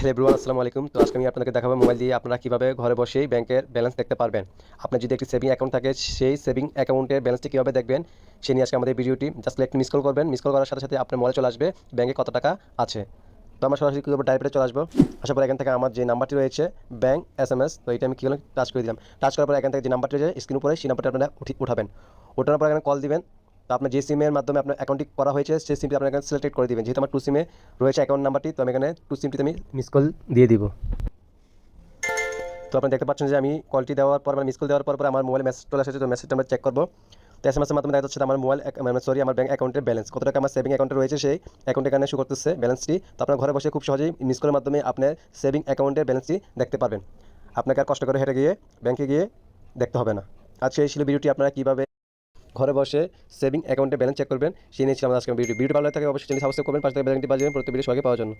Hello everyone আসসালামু আলাইকুম। তো আজকে আমি আপনাদেরকে দেখাবো মোবাইল দিয়ে আপনারা কীভাবে ঘরে বসেই ব্যাংকের ব্যালেন্স দেখতে পারবেন। আপনার যদি একটি সেভিং অ্যাকাউন্ট থাকে, সেই সেভিং অ্যাকাউন্টের ব্যালেন্সটি কীভাবে দেখবেন, সে নিয়ে আজকে আমাদের ভিডিওটি জাস্ট একটু মিস কল করবেন। মিস কল করার সাথে সাথে আপনার মোবাইলে চলে আসবে, ব্যাংকে কত টাকা আছে। তো আমরা সরাসরি কী করব ডাইরেক্টে চলে আসব আসার পর এখান থেকে আমার যে নাম্বারটি রয়েছে ব্যাংক এস এম এস তো এটা আমি কী করলাম টাচ করে দিলাম। টাচ করার পর এখান থেকে যে নাম্বারটি রয়েছে স্ক্রিন উপরে, সেই নাম্বারটা আপনারা উঠি উঠাবেন। ওঠানোর পর এখানে কল দিবেন। তো আপনার যে সিমের মাধ্যমে আপনার অ্যাকাউন্টটি করা হয়েছে, সেই সিমটি আপনার এখানে সিলেক্ট করে দিবেন। যেহেতু আমার টু সিমে রয়েছে অ্যাকাউন্ট নাম্বারটি তো আমি এখানে টু সিমটিতে আমি মিস কল দিয়ে দিব। তো আপনি দেখতে পাচ্ছেন যে আমি কলটি দেওয়ার পর মানে মিস কল দেওয়ার পর পর আমার মোবাইলে মেসেজ চলে এসেছে তো মেসেজটা আমরা চেক করব। তো এস এম এসের মাধ্যমে দেখা যাচ্ছে আমার মোবাইল মানে সরি আমার ব্যাঙ্ক অ্যাকাউন্টের ব্যালেন্স কত টাকা আমার সেভিং অ্যাকাউন্টে রয়েছে, সেই অ্যাকাউন্টে এখানে শো করতেছে ব্যালেন্সটি তো আপনার ঘরে বসে খুব সহজেই মিস কলের মাধ্যমে আপনার সেভিং অ্যাকাউন্টের ব্যালেন্সটি দেখতে পারবেন। আপনাকে আর কষ্ট করে হেঁটে গিয়ে ব্যাঙ্কে গিয়ে দেখতে হবে না। আজকে এই ছিল ভিডিওটি আপনারা কীভাবে ঘরে বসে সেভিং অ্যাকাউন্টে ব্যালেন্স চেক করবেন। সেই নিয়েছিলাম আজকে ভিডিও ভিডিও ভালো থাকে অবশ্যই চ্যানেল সাবস্ক্রাইব করবেন, পাশে বেলাইনটি বাজিয়ে প্রতি ভিডিও সবাইকে পাওয়ার জন্য।